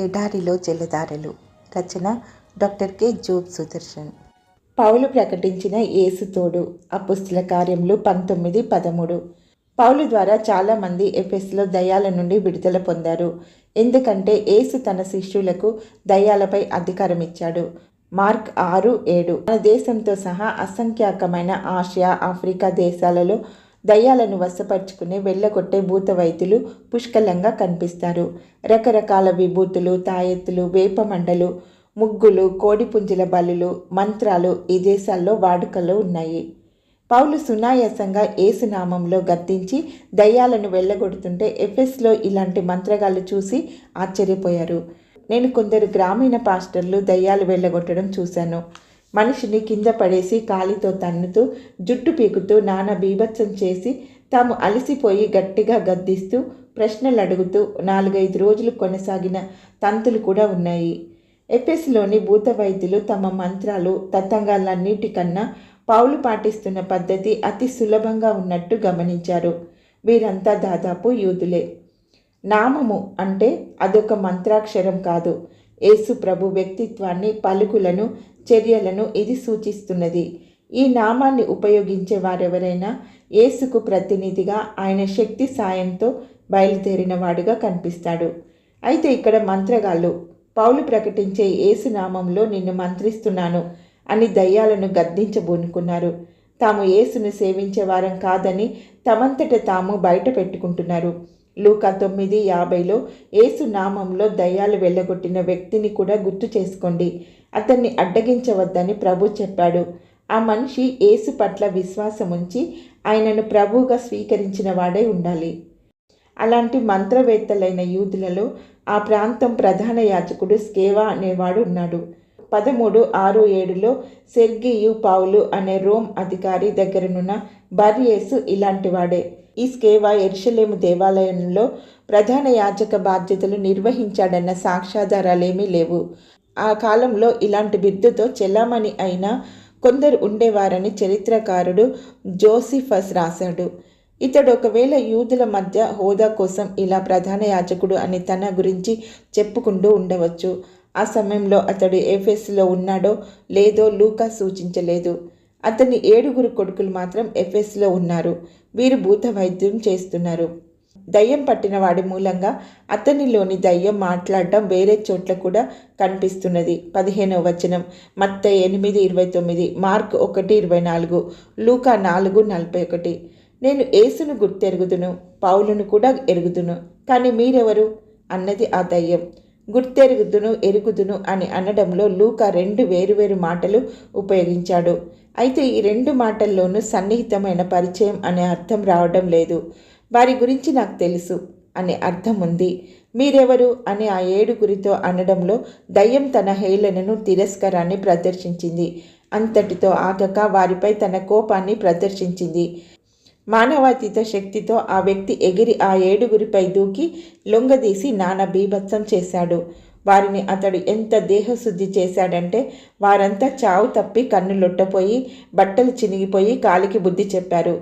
ఎడారిలో జలధారలు. రచన డాక్టర్ కె. జోబ్ సుదర్శన్. పౌలు ప్రకటించిన ఏసుతోడు అపుస్తుల కార్యములు పంతొమ్మిది పదమూడు. పౌలు ద్వారా చాలామంది ఎఫెస్లో దయాల నుండి విడుదల పొందారు. ఎందుకంటే ఏసు తన శిష్యులకు దయ్యాలపై అధికారం ఇచ్చాడు మార్క్ ఆరు ఏడు. మన దేశంతో సహా అసంఖ్యాకమైన ఆసియా ఆఫ్రికా దేశాలలో దయ్యాలను వశపరుచుకుని వెళ్ళగొట్టే భూత వైద్యులు పుష్కలంగా కనిపిస్తారు. రకరకాల విభూతులు తాయెత్తులు వేపమండలు ముగ్గులు కోడిపుంజుల బలులు మంత్రాలు ఈ దేశాల్లో వాడుకలో ఉన్నాయి. పౌలు సునాయాసంగా ఏసునామంలో గద్దించి దయ్యాలను వెళ్ళగొడుతుంటే ఎఫెస్లో ఇలాంటి మంత్రగాలు చూసి ఆశ్చర్యపోయారు. నేను కొందరు గ్రామీణ పాస్టర్లు దయ్యాలు వెళ్ళగొట్టడం చూశాను. మనిషిని కింద పడేసి కాలితో తన్నుతూ జుట్టు పీకుతూ నానా బీభత్సం చేసి తాము అలసిపోయి గట్టిగా గద్దిస్తూ ప్రశ్నలు అడుగుతూ నాలుగైదు రోజులు కొనసాగిన తంతులు కూడా ఉన్నాయి. ఎఫ్ఎస్లోని భూత వైద్యులు తమ మంత్రాలు తతంగాలన్నిటికన్నా పావులు పాటిస్తున్న పద్ధతి అతి సులభంగా ఉన్నట్టు గమనించారు. వీరంతా దాదాపు యూదులే. నామము అంటే అదొక మంత్రాక్షరం కాదు. యేసు ప్రభు వ్యక్తిత్వాన్ని పలుకులను చర్యలను ఇది సూచిస్తున్నది. ఈ నామాన్ని ఉపయోగించే వారెవరైనా యేసుకు ప్రతినిధిగా ఆయన శక్తి సాయంతో బయలుదేరినవాడుగా కనిపిస్తాడు. అయితే ఇక్కడ మంత్రగాళ్ళు పౌలు ప్రకటించే యేసు నామంలో నిన్ను మంత్రిస్తున్నాను అని దయ్యాలను గద్దించబోనుకున్నారు. తాము యేసును సేవించే వారం కాదని తమంతట తాము బయట పెట్టుకుంటున్నారు. లూకా తొమ్మిది యాభైలో ఏసు నామంలో దయ్యాలు వెళ్ళగొట్టిన వ్యక్తిని కూడా గుర్తు చేసుకోండి. అతన్ని అడ్డగించవద్దని ప్రభు చెప్పాడు. ఆ మనిషి ఏసు పట్ల విశ్వాసం ఉంచి ఆయనను ప్రభువుగా స్వీకరించిన వాడై ఉండాలి. అలాంటి మంత్రవేత్తలైన యూదులలో ఆ ప్రాంతం ప్రధాన యాజకుడు స్కేవా అనేవాడు ఉన్నాడు. పదమూడు ఆరు ఏడులో సెర్గియు పావులు అనే రోమ్ అధికారి దగ్గరనున్న బర్యేసు ఇలాంటివాడే. ఈస్కేవా ఎరుషలేము ఎర్షలేము దేవాలయంలో ప్రధాన యాజక బాధ్యతలు నిర్వహించాడన్న సాక్ష్యాధారాలేమీ లేవు. ఆ కాలంలో ఇలాంటి బిద్దుతో చెల్లామణి అయిన కొందరు ఉండేవారని చరిత్రకారుడు జోసిఫస్ రాశాడు. ఇతడు ఒకవేళ యూదుల మధ్య హోదా కోసం ఇలా ప్రధాన యాజకుడు అని తన గురించి చెప్పుకుంటూ ఉండవచ్చు. ఆ సమయంలో అతడు ఎఫ్ఎస్లో ఉన్నాడో లేదో లూకా సూచించలేదు. అతని ఏడుగురు కొడుకులు మాత్రం ఎఫ్ఎస్లో ఉన్నారు. వీరు భూత వైద్యం చేస్తున్నారు. దయ్యం పట్టిన వాడి మూలంగా అతనిలోని దయ్యం మాట్లాడటం వేరే చోట్ల కూడా కనిపిస్తున్నది. పదిహేనవ వచనం. మత్త ఎనిమిది ఇరవై తొమ్మిది. మార్క్ ఒకటి ఇరవై నాలుగు. లూకా నాలుగు నలభై ఒకటి. నేను ఏసును గుర్తెరుగుదును పౌలును కూడా ఎరుగుదును. కానీ మీరెవరు? అన్నది ఆ దయ్యం. గుర్తెరుగుదును ఎరుగుదును అని అనడంలో లూకా రెండు వేరువేరు మాటలు ఉపయోగించాడు. అయితే ఈ రెండు మాటల్లోనూ సన్నిహితమైన పరిచయం అనే అర్థం రావడం లేదు. వారి గురించి నాకు తెలుసు అనే అర్థం ఉంది. మీరెవరు అని ఆ ఏడుగురితో అనడంలో దయ్యం తన హేళనను తిరస్కారాన్ని ప్రదర్శించింది. అంతటితో ఆగక వారిపై తన కోపాన్ని ప్రదర్శించింది. మానవాతీత శక్తితో ఆ వ్యక్తి ఎగిరి ఆ ఏడుగురిపై దూకి లొంగదీసి నానా బీభత్సం చేశాడు. వారిని అతడు ఎంత దేహశుద్ధి చేశాడంటే వారంతా చావు తప్పి కన్ను లొట్టపోయి బట్టలు చినిగిపోయి కాలికి బుద్ధి చెప్పారు.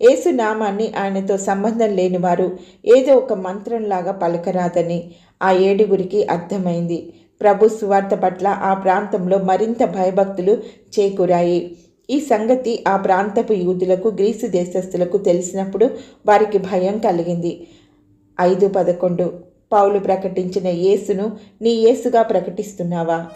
ఏసు నామాన్ని ఆయనతో సంబంధం లేనివారు ఏదో ఒక మంత్రంలాగా పలకరాదని ఆ ఏడుగురికి అర్థమైంది. ప్రభు సువార్త పట్ల ఆ ప్రాంతంలో మరింత భయభక్తులు చేకూరాయి. ఈ సంగతి ఆ ప్రాంతపు యూదులకు గ్రీసు దేశస్థులకు తెలిసినప్పుడు వారికి భయం కలిగింది. ఐదు పదకొండు. పౌలు ప్రకటించిన యేసును నీ యేసుగా ప్రకటిస్తున్నావా?